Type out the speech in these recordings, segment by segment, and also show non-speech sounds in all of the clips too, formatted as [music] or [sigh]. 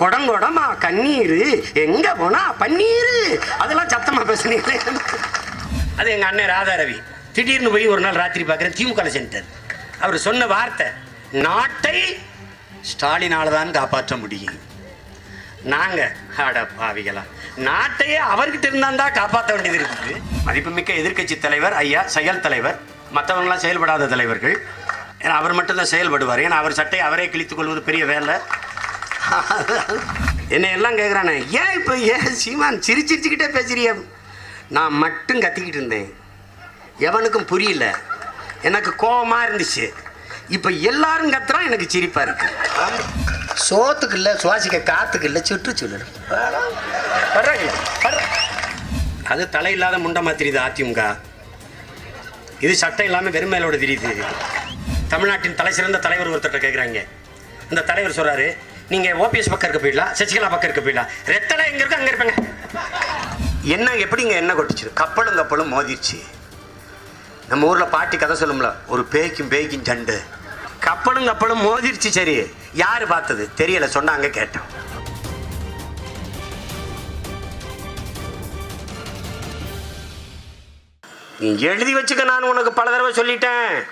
குடங்குடமா கண்ணீர். எங்க போனா பன்னீர்? அதெல்லாம் சத்தமா பேசுனீங்களே. அது எங்க அண்ணன் ராதாரவி. திடீர்னு போய் ஒரு நாள் ராத்திரி பார்க்குறேன் திமுக சென்டர் அவர் சொன்ன வார்த்தை நாட்டை ஸ்டாலினால தான் காப்பாற்ற முடியும். நாங்க அட பாவிகளா நாட்டையே அவர்கிட்ட இருந்தா காப்பாற்ற வேண்டியது இருக்குது. மதிப்புமிக்க எதிர்க்கட்சி தலைவர் ஐயா செயல் தலைவர் மற்றவங்களாம் செயல்படாத தலைவர்கள். ஏன்னா அவர் மட்டும்தான் செயல்படுவார். ஏன்னா அவர் சட்டை அவரே கிழித்துக் கொள்வது பெரிய வேலை. என்னை எல்லாம் கேட்குறானே ஏன் இப்போ ஏன் சீமான் சிரிச்சு சிரிச்சுக்கிட்டே பேசுறிய? நான் மட்டும் கத்திக்கிட்டு இருந்தேன். எவனுக்கும் புரியல. எனக்கு கோபமாக இருந்துச்சு. இப்போ எல்லாரும் கத்துறான் எனக்கு சிரிப்பாக இருக்கு. சோத்துக்கு இல்லை சுவாசிக்க காத்துக்கு இல்லை சுற்றுச்சூழல் அது தலை இல்லாத முண்டமா தெரியுது அதிமுக. இது சட்டம் இல்லாமல் வெறுமையிலோட தெரியுது. தமிழ்நாட்டின் தலை சிறந்த தலைவர் ஒருத்தர்கிட்ட கேட்குறாங்க இந்த தலைவர் சொல்றாரு நீங்க ஓபிஎஸ் பக்கம் இருக்க போயிடலாம் சசிகலா பக்கம் இருக்க போயிடலாம். ரெத்தலை எங்க இருக்கோ? அங்க இருப்பேங்க. என்ன எப்படிங்க என்ன கொட்டிச்சு? கப்பலும் கப்பலும் மோதிருச்சு. நம்ம ஊரில் பாட்டி கதை சொல்லும்ல ஒரு பேய்க்கும் பேய்க்கும் ஜண்டு. கப்பலும் கப்பலும் மோதிருச்சு சரி. யார் பார்த்தது? தெரியல சொன்னாங்க கேட்டோம். நீ எழுதி வச்சுக்க நான் உனக்கு பல தடவை சொல்லிட்டேன்.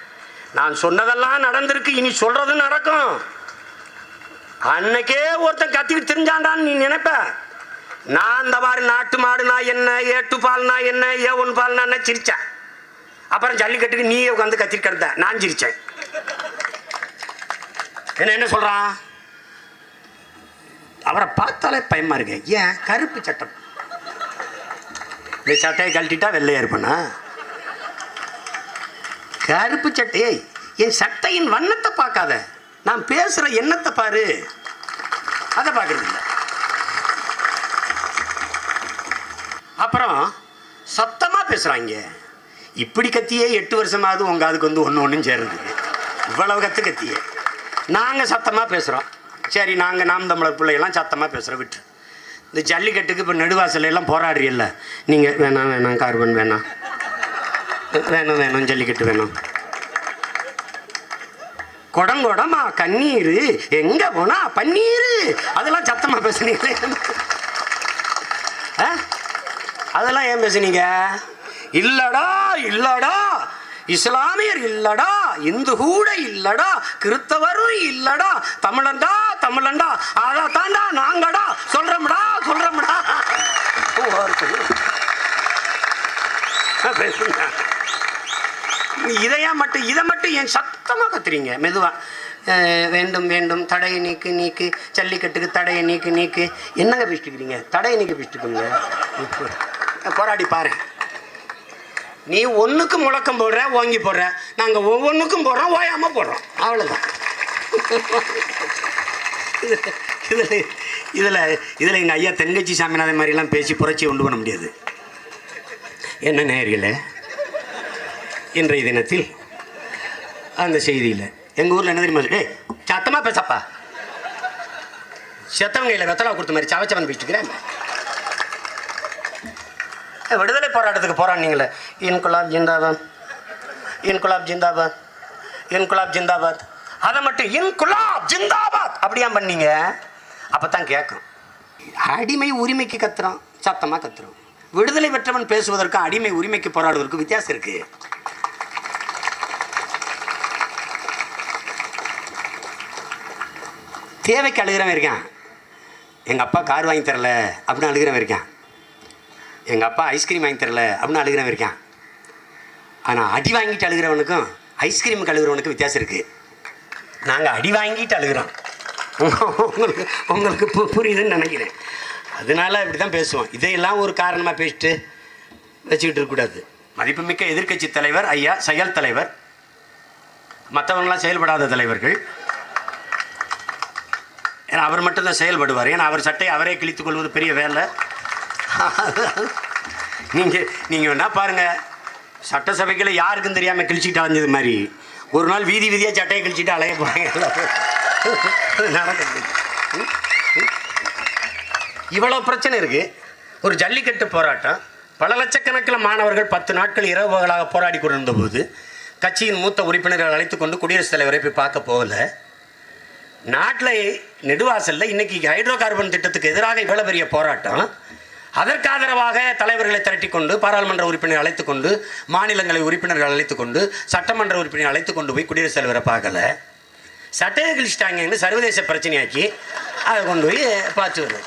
நான் சொன்னதெல்லாம் நடந்திருக்கு இனி சொல்றது நடக்கும். அன்னைக்கே ஒருத்தன் கத்திக்கிட்டு தெரிஞ்சாண்டான்னு நீ நினைப்ப? நான் இந்த மாதிரி நாட்டு மாடுனா என்ன ஏட்டு பால்னா என்ன ஏ ஒன் பால்னா என்ன சிரிச்சேன். அப்புறம் ஜல்லிக்கட்டுக்கு நீயே உட்காந்து கத்திட்டு கிடந்த. நான் சிரிச்சேன். என்ன என்ன சொல்றான்? அவரை பார்த்தாலே பயமா இருக்கு. ஏன்? கருப்பு சட்டம் இந்த சட்டையை கழட்டிட்டா வெள்ளையா இருப்பேனா கருப்பு சட்டை. என் சட்டையின் வண்ணத்தை பார்க்காத. நான் பேசுகிற எண்ணத்தை பாரு. அதை பார்க்குறது இல்லை. அப்புறம் சத்தமாக பேசுகிறாங்க இப்படி கத்தியே எட்டு வருஷமாவது உங்க அதுக்கு வந்து ஒன்று ஒன்றும் சேருது. இவ்வளவு கற்று கத்தியே. நாங்கள் சத்தமாக பேசுகிறோம் சரி நாங்கள் நாம் தமிழர் பிள்ளைகள்லாம் சத்தமாக பேசுகிறோம் விட்டு. இந்த ஜல்லிக்கட்டுக்கு இப்போ நெடுவாசலையெல்லாம் போராடுறீல்ல. நீங்கள் வேணாம் வேணாம் கார்பன் வேணாம். வேணும் வேணும் ஜல்லிக்கட்டு வேணும். குடங்குடமா கண்ணீர். எங்க போனா பன்னீர்? அதெல்லாம் சத்தமா பேசுனீங்களே. ஆ? அதெல்லாம் ஏன் பேசுனீங்க? இல்லடா இல்லடா. இஸ்லாமியர் இல்லடா. இந்து கூட இல்லடா. கிறிஸ்தவரும் இல்லடா. தமிழன்டா தமிழன்டா. அதை தாண்டா நாங்கடா. சொல்றோம்டா சொல்றோம்டா. பேசுங்க. இதையா மட்டும் இதை மட்டும் ஏன் சத்தமாக கத்துறீங்க? மெதுவாக வேண்டும் வேண்டும். தடையை நீக்கு நீக்கு. ஜல்லிக்கட்டுக்கு தடையை நீக்கு நீக்கு. என்னங்க பிடிச்சிக்கிறீங்க தடையை நீக்க பிடிச்சிக்கோங்க போராடி பாரு. நீ ஒன்றுக்கு முழக்கம் போடுற ஓங்கி போடுற. நாங்கள் ஒவ்வொன்றுக்கும் போடுறோம் ஓயாமல் போடுறோம். அவ்வளோதான் இதில் இதில் இதில் எங்கள் ஐயா தென்கட்சி சாமிநாதன் மாதிரிலாம் பேசி புரட்சி உண்டு பண்ண முடியாது. என்ன நேயர்களே? இன்றைய தினத்தில் அந்த செய்தியில். எங்கள் ஊரில் என்ன தெரியுமா? ஏய் சத்தமாக பேசப்பா. செத்தவங்க கையில் வெத்தலா கொடுத்த மாதிரி சவச்சவன் பேசிட்டுக்கிறேன் விடுதலை போராட்டத்துக்கு போராடினீங்களே இன்குலாப் ஜிந்தாபாத் இன்குலாப் ஜிந்தாபாத் இன்குலாப் ஜிந்தாபாத். அதை மட்டும் இன்குலாப் ஜிந்தாபாத். அப்படியா பண்ணீங்க? அப்போ தான் கேட்கும் அடிமை உரிமைக்கு கத்துறோம் சத்தமாக கத்துறோம் விடுதலை பெற்றவன் பேசுவதற்கும் அடிமை உரிமைக்கு போராடுவதற்கும் வித்தியாசம் இருக்கு. தேவைக்கு அழுகிறவன் இருக்கான். எங்கள் அப்பா கார் வாங்கி தரல அப்படின்னு அழுகிறவன் இருக்கான். எங்கள் அப்பா ஐஸ்கிரீம் வாங்கி தரல அப்படின்னு அழுகிறவன் இருக்கான். ஆனால் அடி வாங்கிட்டு அழுகிறவனுக்கும் ஐஸ்கிரீம் கழுகுறவனுக்கும் வித்தியாசம் இருக்குது நாங்கள் அடி வாங்கிட்டு அழுகிறோம். உங்களுக்கு உங்களுக்கு புரியுதுன்னு நினைக்கிறேன். அதனால இப்படி தான் பேசுவோம். இதையெல்லாம் ஒரு காரணமாக பேசிட்டு வச்சுக்கிட்டு இருக்கக்கூடாது மதிப்புமிக்க எதிர்க்கட்சி தலைவர் ஐயா செயல் தலைவர் மற்றவங்களாம் செயல்படாத தலைவர்கள் ஏன்னா அவர் மட்டும்தான் செயல்படுவார். ஏன்னா அவர் சட்டை அவரே கிழித்துக் கொள்வது பெரிய வேலை. நீங்கள் நீங்கள் வேணா பாருங்கள் சட்டசபைக்குள்ள யாருக்கும் தெரியாமல் கிழிச்சிட்டு அலைஞ்சது மாதிரி. ஒரு நாள் வீதி வீதியாக சட்டையை கிழிச்சிட்டு அலைய போகிறாங்க நடக்குது. இவ்வளோ பிரச்சனை இருக்குது ஒரு ஜல்லிக்கட்டு போராட்டம். பல லட்சக்கணக்கில் மாணவர்கள் பத்து நாட்கள் இரவு பகலாக போராடி கொண்டிருந்த போது கட்சியின் மூத்த உறுப்பினர்கள் அழைத்து கொண்டு குடியரசுத் தலைவரை போய் பார்க்க போகல. நாட்டில் நெடுவாசல்ல இன்றைக்கி ஹைட்ரோ கார்பன் திட்டத்துக்கு எதிராக இவ்வளோ பெரிய போராட்டம். அதற்கு ஆதரவாக தலைவர்களை திரட்டி கொண்டு பாராளுமன்ற உறுப்பினர் அழைத்து கொண்டு மாநிலங்களை உறுப்பினர்கள் அழைத்து கொண்டு சட்டமன்ற உறுப்பினர் அழைத்து கொண்டு போய் குடியரசுத் தலைவரை பார்க்கல. சட்டையை கிழிச்சிட்டாங்கன்னு சர்வதேச பிரச்சனையாக்கி அதை கொண்டு போய் பார்த்து வருது.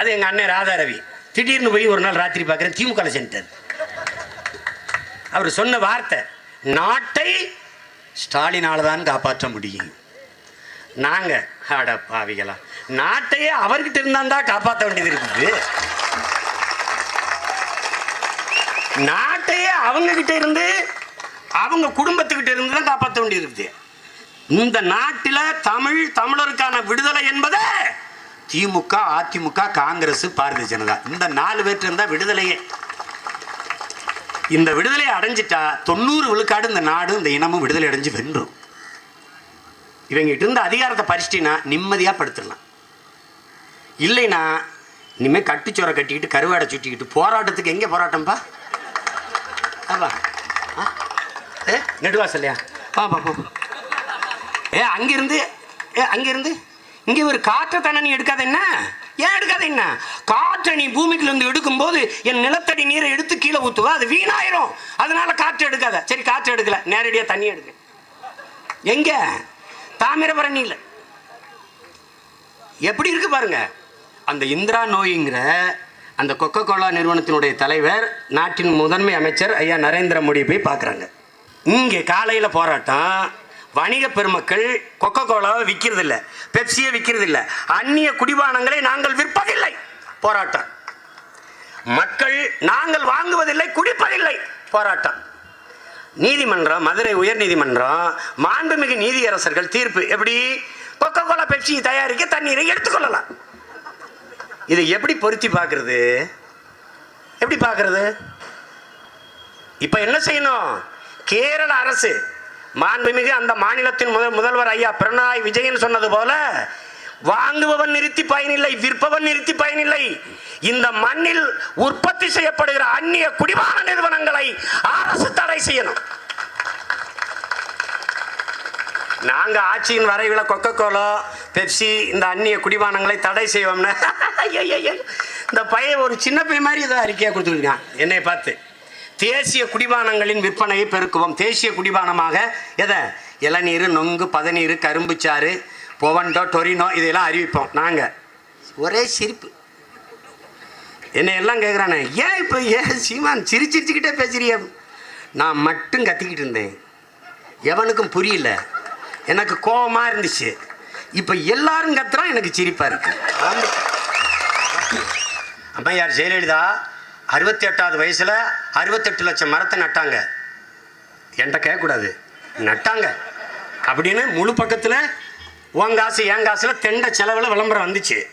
அது எங்கள் அண்ணன் ராதாரவி. திடீர்னு போய் ஒரு நாள் ராத்திரி பார்க்குறேன் திமுக சென்டர் அவர் சொன்ன வார்த்தை நாட்டை ஸ்டாலினால் தான் காப்பாற்ற முடியும். நாங்க அட பாவிகளா நாட்டையே அவர்கிட்ட இருந்தாந்தா காப்பாற்ற வேண்டியது இருக்குது. நாட்டையே அவங்கக்கிட்ட இருந்து அவங்க குடும்பத்துக்கிட்ட இருந்து தான் காப்பாற்ற வேண்டியது இருக்குது. இந்த நாட்டில் தமிழ் தமிழருக்கான விடுதலை என்பதை திமுக அதிமுக காங்கிரஸ் பாரதிய ஜனதா. இந்த நாலு பேர்ட்டு இருந்தால் விடுதலையே இந்த விடுதலையை அடைஞ்சிட்டா தொண்ணூறு விழுக்காடு இந்த நாடு இந்த இனமும் விடுதலை அடைஞ்சு வென்றும். இவங்கிட்ட இருந்த அதிகாரத்தை பறிச்சிட்டினா நிம்மதியாக படுத்துடலாம். இல்லைன்னா இனிமேல் கட்டுச்சோரை கட்டிக்கிட்டு கருவாடை சுட்டிக்கிட்டு போராட்டத்துக்கு எங்கே போராட்டம்ப்பா ஆப்பா ஆ? ஏ நெடுவாசல்லையா பா பா பா. ஏ அங்கேருந்து ஏ அங்கேருந்து. இங்கே ஒரு காற்றை தண்ணி நீ எடுக்காத என்ன? ஏன் எடுக்காத என்ன? காற்றை நீ பூமிக்குலேருந்து இருந்து எடுக்கும்போது என் நிலத்தடி நீரை எடுத்து கீழே ஊத்துவா அது வீணாயிரும். அதனால காற்று எடுக்காத. சரி காற்று எடுக்கல. நேரடியாக தண்ணி எடுக்க. எங்க? தாமிரபரணியில் எப்படி இருக்கு பாருங்க. அந்த இந்திரா நோய்ங்கிற அந்த கொக்கோ கோலா நிறுவனத்தினுடைய தலைவர் நாட்டின் முதன்மை அமைச்சர் ஐயா நரேந்திர மோடியை போய் பார்க்குறாங்க. இங்கே காலையில் போராட்டம். வணிக பெருமக்கள் கொக்கோ கோலாவை விற்கிறது இல்லை பெப்சியை விற்கிறது இல்லை அந்நிய குடிபானங்களை நாங்கள் விற்பதில்லை. போராட்டம். மக்கள் நாங்கள் வாங்குவதில்லை குடிப்பதில்லை. போராட்டம். நீதிமன்றம் மதுரை உயர் நீதிமன்றம் மாண்புமிகு நீதியரசர்கள் தீர்ப்பு எப்படி? கொக்கோ கோலா பெப்சி தயாரிக்க தண்ணீரை எடுத்துக்கொள்ளலாம் இதை எப்படி பொருத்தி பார்க்கறது? எப்படி பார்க்கறது? இப்போ என்ன செய்யணும்? கேரள அரசு மாண்புமிகு அந்த மாநிலத்தின் முதல் முதல்வர் ஐயா பிரணாய் விஜயன் சொன்னது போல வாங்குபவன் நிறுத்தி பயனில்லை விற்பவன் நிறுத்தி பயனில்லை. இந்த மண்ணில் உற்பத்தி செய்யப்படுகிற அந்நிய குடிமான நிறுவனங்களை அரசு தடை செய்யணும். நாங்க ஆட்சியின் வரைவில் கொக்கோ கோலோ பெப்சி இந்த அந்நிய குடிபானங்களை தடை செய்வோம்னு. [laughs] இந்த பையன் ஒரு சின்ன பையன் மாதிரி இதை அறிக்கையாக கொடுத்துருக்கான் என்னை பார்த்து. தேசிய குடிபானங்களின் விற்பனையை பெருக்குவோம். தேசிய குடிபானமாக எதை? இளநீர் நொங்கு பதநீர் கரும்புச்சாறு புவண்டோ டொரினோ இதையெல்லாம் அறிவிப்போம். நாங்கள் ஒரே சிரிப்பு. என்னை எல்லாம் கேட்குறானே ஏன் இப்போ ஏன் சீமான் சிரிச்சிரிச்சுக்கிட்டே பேசுறிய நான் மட்டும் கத்திக்கிட்டு இருந்தேன். எவனுக்கும் புரியல. எனக்கு கோபமாக இருந்துச்சு. இப்போ எல்லாரும் கத்துறான் எனக்கு சிரிப்பாக இருக்கு. அம்மையார் ஜெயலலிதா அறுபத்தி எட்டாவது வயசில் அறுபத்தெட்டு லட்சம் மரத்தை நட்டாங்க. என்கிட்ட கேட்கக்கூடாது. நட்டாங்க. அப்படின்னு முழு பக்கத்தில் உன் காசு என் காசில் தெண்ட செலவில் விளம்பரம் வந்துச்சு.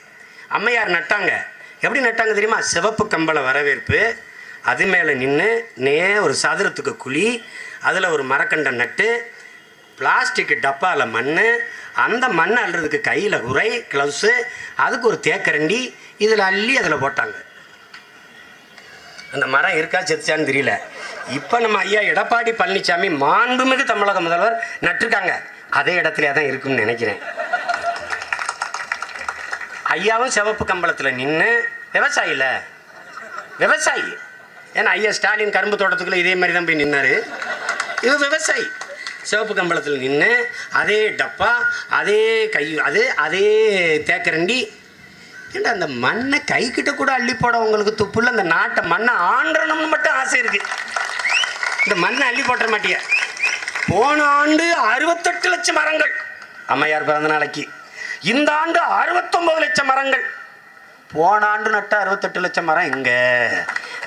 அம்மையார் நட்டாங்க. எப்படி நட்டாங்க தெரியுமா? சிவப்பு கம்பள வரவேற்பு. அது மேலே நின்று நே ஒரு சதுரத்துக்கு குழி அதில் ஒரு மரக்கண்டை நட்டு பிளாஸ்டிக் டப்பாவில் மண் அந்த மண் அள்ளுறதுக்கு கையில் உரை க்ளவுஸு அதுக்கு ஒரு தேக்கரண்டி இதில் அள்ளி அதில் போட்டாங்க. அந்த மரம் இருக்கா செத்துச்சான்னு தெரியல. இப்போ நம்ம ஐயா எடப்பாடி பழனிசாமி மாண்புமிகு தமிழக முதல்வர் நட்டிருக்காங்க. அதே இடத்துல தான் இருக்கும்னு நினைக்கிறேன். ஐயாவும் சிவப்பு கம்பளத்தில் நின்று விவசாயில. விவசாயி. ஏன்னா ஐயா ஸ்டாலின் கரும்பு தோட்டத்துக்குள்ளே இதே மாதிரி தான் போய் நின்னார். இது விவசாயி. சிவப்பு கம்பளத்தில் நின்று அதே டப்பா அதே கை அது அதே தேக்கரண்டி ஏன்டா அந்த மண்ணை கை கிட்ட கூட அள்ளி போட உங்களுக்கு துப்புல அந்த நாட்டை மண்ணை ஆண்டணும்னு மட்டும் ஆசை இருக்கு. இந்த மண்ணை அள்ளி போட்டுற மாட்டியா? போன ஆண்டு அறுபத்தெட்டு லட்சம் மரங்கள் அம்மையார் பிறந்த நாளைக்கு. இந்த ஆண்டு அறுபத்தொன்பது லட்சம் மரங்கள். போன ஆண்டு நட்ட அறுபத்தெட்டு லட்சம் மரம் எங்க?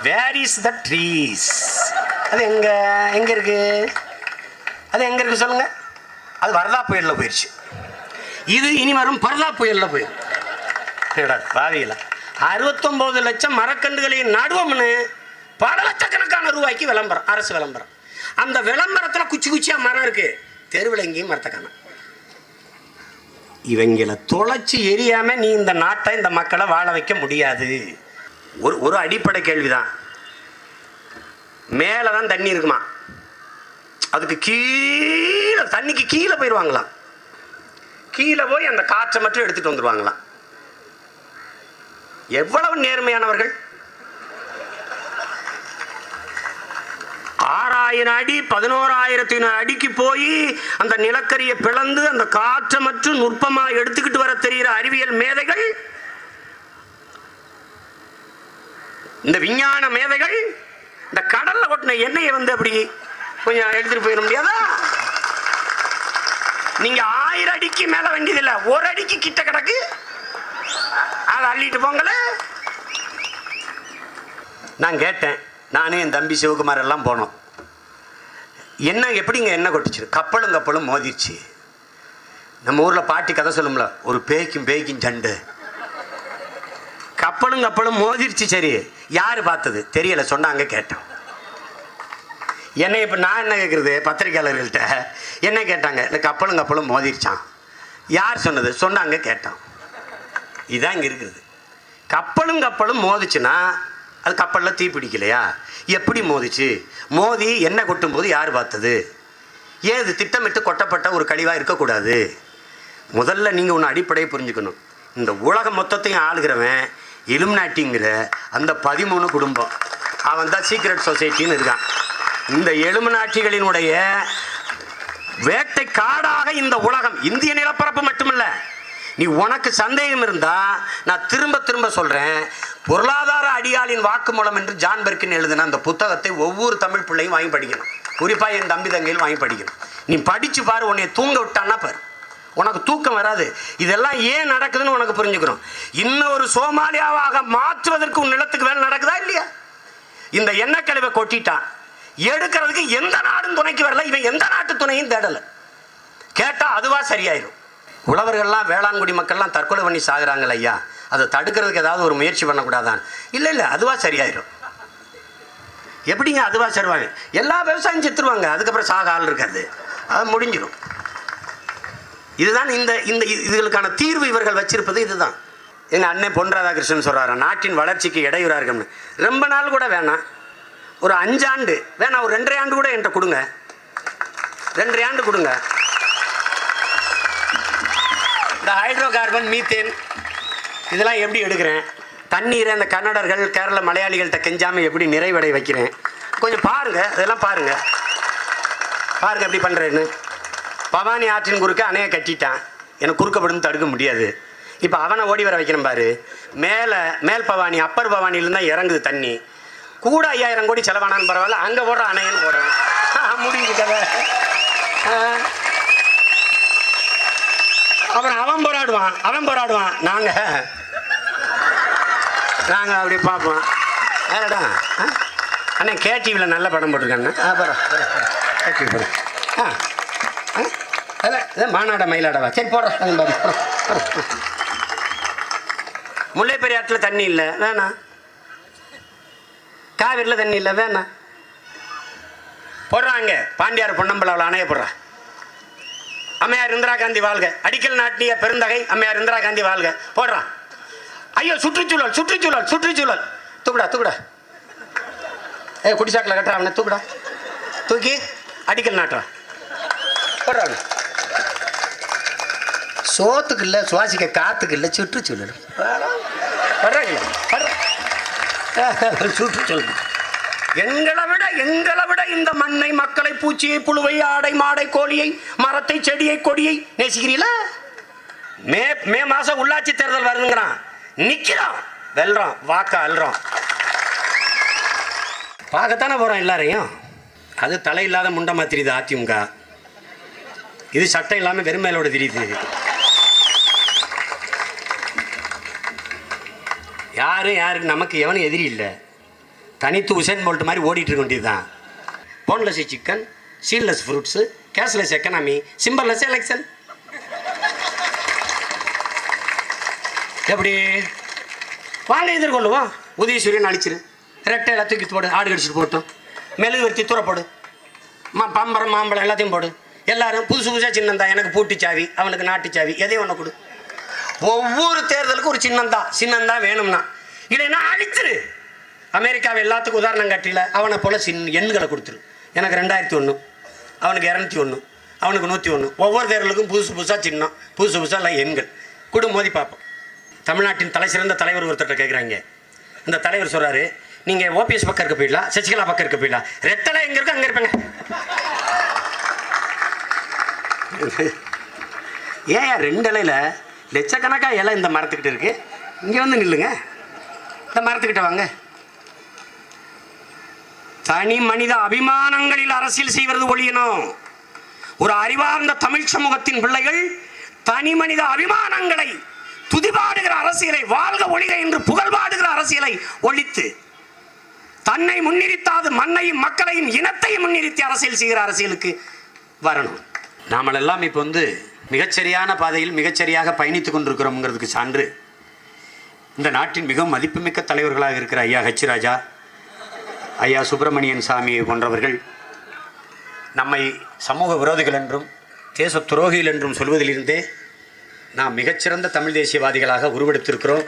வேர் இஸ் த ட்ரீஸ் அது எங்க? எங்க இருக்கு? அது எங்க இருக்கு சொல்லுங்க. அது வரதா புயல்ல போயிடுச்சு இது இனி வரும் பரதா புயல்ல போயிடும் பாவியில் அறுபத்தொம்போது லட்சம் மரக்கன்றுகளை நடுவோம்னு பல லட்சக்கணக்கான ரூபாய்க்கு விளம்பரம் அரசு விளம்பரம். அந்த விளம்பரத்தில் குச்சி குச்சியாக மரம் இருக்குது தெருவில் எங்கேயும் மரத்தை இவங்களை தொலைச்சி எரியாமல் நீ இந்த நாட்டை இந்த மக்களை வாழ வைக்க முடியாது. ஒரு ஒரு அடிப்படை கேள்விதான். மேலே தான் தண்ணி இருக்குமா? அதுக்கு கீழே தண்ணிக்கு கீழே போயிடுவாங்களாம் கீழே போய் அந்த காற்றை மட்டும் எடுத்துகிட்டு வந்துருவாங்களாம். எவ்வளவு நேர்மையானவர்கள்? ஆறாயிரம் அடி பதினோராயிரத்தி அடிக்கு போய் அந்த நிலக்கரியை பிளந்து அந்த காற்றை மற்றும் நுட்பமா எடுத்துக்கிட்டு வர தெரிகிற அறிவியல் மேதைகள் இந்த விஞ்ஞான மேதைகள் இந்த கடல்ல ஒட்டின எண்ணெயை வந்து அப்படி கொஞ்சம் எடுத்துட்டு போயிட முடியாதா? நீங்க ஆயிரம் அடிக்கு மேல வேண்டியதில்லை ஒரு அடிக்கு கிட்ட கிடக்கு. அதை அள்ளிட்டு போங்களே. நான் கேட்டேன் நானே என் தம்பி சிவகுமார் எல்லாம் போனோம். என்ன எப்படிங்க என்ன கொட்டிச்சு? கப்பலும் கப்பலும் மோதிருச்சு. நம்ம ஊரில் பாட்டி கதை சொல்லும்ல ஒரு பேய்க்கும் பேய்க்கும் சண்டு. கப்பலும் கப்பலும் மோதிருச்சு சரி. யார் பார்த்தது? தெரியலை சொன்னாங்க கேட்டோம். என்ன இப்போ நான் என்ன கேட்குறது பத்திரிகையாளர்கள்ட்ட. என்ன கேட்டாங்க? இந்த கப்பலும் கப்பலும் மோதிருச்சான் யார் சொன்னது? சொன்னாங்க கேட்டோம். இதுதான் இங்கே இருக்குது கப்பலும் கப்பலும் மோதிச்சுன்னா அது கப்பலில் தீ பிடிக்கலையா? எப்படி மோதிச்சு? மோதி எண்ணெய் கொட்டும்போது யார் பார்த்தது? ஏது திட்டமிட்டு கொட்டப்பட்ட ஒரு கழிவாக இருக்கக்கூடாது? முதல்ல நீங்கள் ஒன்று அடிப்படையை புரிஞ்சுக்கணும். இந்த உலகம் மொத்தத்தையும் ஆளுகிறவன் எலுமினாட்டிங்கிற அந்த பதிமூணு குடும்பம். அவன் தான் சீக்ரெட் சொசைட்டின்னு இருக்கான். இந்த எலுமினாட்டிகளினுடைய வேட்டை காடாக இந்த உலகம் இந்திய நிலப்பரப்பு மட்டுமல்ல நீ உனக்கு சந்தேகம் இருந்தா நான் திரும்ப திரும்ப சொல்றேன். பொருளாதார அடியாளின் வாக்குமூலம் என்று ஜான் பெர்கின் எழுதின அந்த புத்தகத்தை ஒவ்வொரு தமிழ் பிள்ளையும் வாங்கி படிக்கணும். குறிப்பாக என் தம்பி தங்கையில் வாங்கி படிக்கணும். நீ படிச்சு பாரு உன்னை தூங்க விட்டான்னா பாரு. உனக்கு தூக்கம் வராது. இதெல்லாம் ஏன் நடக்குதுன்னு உனக்கு புரிஞ்சுக்கணும். இன்னொரு சோமாலியாவாக மாற்றுவதற்கு உன் நிலத்துக்கு வேலை நடக்குதா இல்லையா? இந்த எண்ணெய் கழிவை கொட்டிட்டான். எடுக்கிறதுக்கு எந்த நாடும் துணைக்கு வரல. இவன் எந்த நாட்டு துணையும் தேடலை. கேட்டால் அதுவாக சரியாயிரும். உழவர்கள்லாம் வேளாண்குடி மக்கள்லாம் தற்கொலை பண்ணி சாகுறாங்கள ஐயா. அதை தடுக்கிறதுக்கு ஏதாவது ஒரு முயற்சி பண்ணக்கூடாதான். இல்லை இல்லை அதுவாக சரியாயிடும் எப்படிங்க அதுவாக சரிவாங்க? எல்லா விவசாயம் செத்துருவாங்க. அதுக்கப்புறம் சாக ஆள் இருக்காது. அது முடிஞ்சிடும் இதுதான் இந்த இந்த இது- இதுகளுக்கான தீர்வு இவர்கள் வச்சிருப்பது இதுதான். எங்கள் அண்ணன் பொன் ராதாகிருஷ்ணன் சொல்கிறாரு நாட்டின் வளர்ச்சிக்கு இடையூறாக இருக்கும்னு. ரொம்ப நாள் கூட வேணாம். ஒரு அஞ்சாண்டு வேணாம் ஒரு ரெண்டரை ஆண்டு கூட என்கிட்ட கொடுங்க. ரெண்டரை ஆண்டு கொடுங்க. இந்த ஹைட்ரோ கார்பன் மீத்தேன் இதெல்லாம் எப்படி எடுக்கிறேன்? தண்ணீரை அந்த கன்னடர்கள் கேரள மலையாளிகள்கிட்ட கெஞ்சாமல் எப்படி நிறைவடை வைக்கிறேன்? கொஞ்சம் பாருங்கள் அதெல்லாம் பாருங்கள் பாருங்கள் எப்படி பண்ணுறேன்னு பவானி ஆற்றின் குறுக்க அணையை கட்டிட்டான். எனக்கு குறுக்கப்படும் தடுக்க முடியாது. இப்போ அவனை ஓடி வர வைக்கிறேன் பாரு. மேலே மேல் பவானி அப்பர் பவானியிலேருந்து தான் இறங்குது தண்ணி. கூட ஐயாயிரம் கோடி செலவானான்னு பரவாயில்ல அங்கே போடுற அணையன்னு போடுறேன் முடிஞ்சு கதை. அப்புறம் அவன் போராடுவான் அவன் போராடுவான். நாங்க நாங்க அப்படி பார்ப்போம். ஏடா அண்ணே கேடிவியில் நல்ல படம் போட்டிருக்காண்ணே ஆ ஆ ஆ? அதான் மாநாட மயிலாடவா? சரி போடுறோம். முல்லை பெரியாற்றில் தண்ணி இல்லை வேணாம் காவிரியில் தண்ணி இல்லை வேணாம் போடுறாங்க பாண்டியார் பொன்னம்பலாவில் அணைய போடுறான் அம்மையார் இந்திரா காந்தி வாழ்க. அடிக்கல் நாட்டிய பெருந்தகை அம்மையார் இந்திரா காந்தி வாழ்க. போடுறான் ஐயோ சுற்றுச்சூழல் சுற்றுச்சூழல் சுற்றுச்சூழல். தூக்குடா தூக்குடா. ஏ குடிசாக்கில் கட்டுறா அவனை தூக்குடா. தூக்கி அடிக்கல் நாட்டுறான் போடுறாங்க சோத்துக்கு இல்லை சுவாசிக்க காத்துக்கு இல்லை சுற்றுச்சூழல். வர்றாங்க வர்ற சுற்றுச்சூழல். எங்களை விட எங்களை விட இந்த மண்ணை மக்களை பூச்சியை புழுவை ஆடை மாடை கோழியை மரத்தை செடியை கொடியை நேசிக்கிறீங்களா மே மே மாசம் உள்ளாட்சி தேர்தல் வருதுங்கிறான். நிக்கிறோம் வெல்றோம் வாக்க அல்றோம் பார்க்கத்தானே போறோம் எல்லாரையும்? அது தலை இல்லாத முண்டை மாத்திரிது அதிமுக. இது சட்டம் இல்லாமல் வெறுமையிலோட தெரியுது. யாரும் யாருக்கு நமக்கு எவனும் எதிரி இல்லை. தனித்து உசேன் போல்ட் மாதிரி ஓடிட்டு இருக்க வேண்டியதுதான் boneless chicken seedless fruits cashless economy சிம்பிள்லெஸ் election எப்படி? வாங்க எதிர்கொள்ளுவோம். உதயசூரியன் அடிச்சிரு ரெட்டை எல்லாம் தூக்கி போடு ஆடு கடிச்சிட்டு போட்டோம். மெழுகு வர்த்தி தூர போடு. மா பம்பரம் மாம்பழம் எல்லாத்தையும் போடு. எல்லாரும் புதுசு புதுசாக சின்னம் தான். எனக்கு பூட்டி சாவி அவனுக்கு நாட்டு சாவி எதையும் ஒன்று கொடு. ஒவ்வொரு தேர்தலுக்கும் ஒரு சின்னந்தான் சின்னந்தான் வேணும்னா. இல்லைன்னா அழிச்சிரு. அமெரிக்காவை எல்லாத்துக்கும் உதாரணம் காட்டில அவனை போல சின் எண்களை கொடுத்துரு. எனக்கு ரெண்டாயிரத்தி ஒன்று அவனுக்கு இரநூத்தி ஒன்று அவனுக்கு நூற்றி ஒன்று ஒவ்வொரு தேர்தலுக்கும் புதுசு புதுசாக சின்னம் புதுசு புதுசாக எல்லாம் எண்கள். குடு மோதி பார்ப்போம். தமிழ்நாட்டின் தலை சிறந்த தலைவர் ஒருத்தர்கிட்ட கேட்குறாங்க இந்த தலைவர் சொல்கிறாரு நீங்கள் ஓபிஎஸ் பக்கம் இருக்க போயிடலாம் சசிகலா பக்கம் இருக்க போயிடலாம். ரெத்தலை எங்கே இருக்கோ? அங்கே இருப்பேங்க. ஏன் ரெண்டு இலையில் லட்சக்கணக்காக இலை இந்த மரத்துக்கிட்ட இருக்குது இங்கே வந்து நில்லுங்க. இந்த மரத்துக்கிட்ட வாங்க. தனி மனித அபிமானங்களில் அரசியல் செய்வது ஒழியணும் ஒரு அறிவார்ந்த தமிழ் சமூகத்தின் பிள்ளைகள் தனி மனித அபிமானங்களை துதிபாடுகிற அரசியலை வாழ்க ஒழிக என்று புகழ்பாடுகிற அரசியலை ஒழித்து தன்னை முன்னிறுத்தாது மண்ணையும் மக்களையும் இனத்தையும் முன்னிறுத்தி அரசியல் செய்கிற அரசியலுக்கு வரணும். நாமளெல்லாம் இப்போ வந்து மிகச்சரியான பாதையில் மிகச்சரியாக பயணித்துக் கொண்டிருக்கிறோம்ங்கிறதுக்கு சான்று. இந்த நாட்டின் மிகவும் மதிப்புமிக்க தலைவர்களாக இருக்கிற ஐயா ஹெச் ராஜா ஐயா சுப்பிரமணியன் சாமி போன்றவர்கள் நம்மை சமூக விரோதிகள் என்றும் தேச துரோகிகள் என்றும் சொல்வதிலிருந்தே நாம் மிகச்சிறந்த தமிழ் தேசியவாதிகளாக உருவெடுத்திருக்கிறோம்.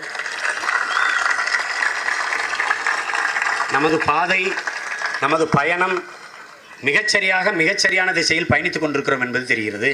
நமது பாதை நமது பயணம் மிகச்சரியாக மிகச்சரியான திசையில் பயணித்துக் கொண்டிருக்கிறோம் என்பது தெரிகிறது.